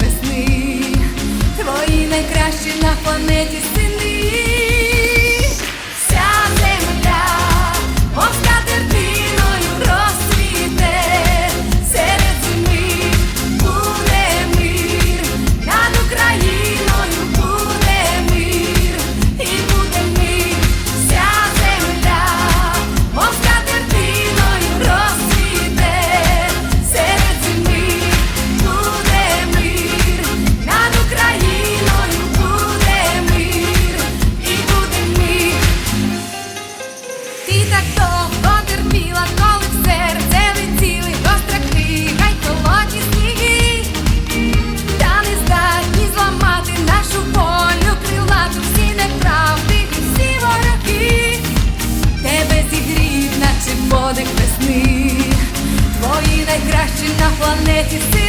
весни, твої найкращі на планеті. make you feel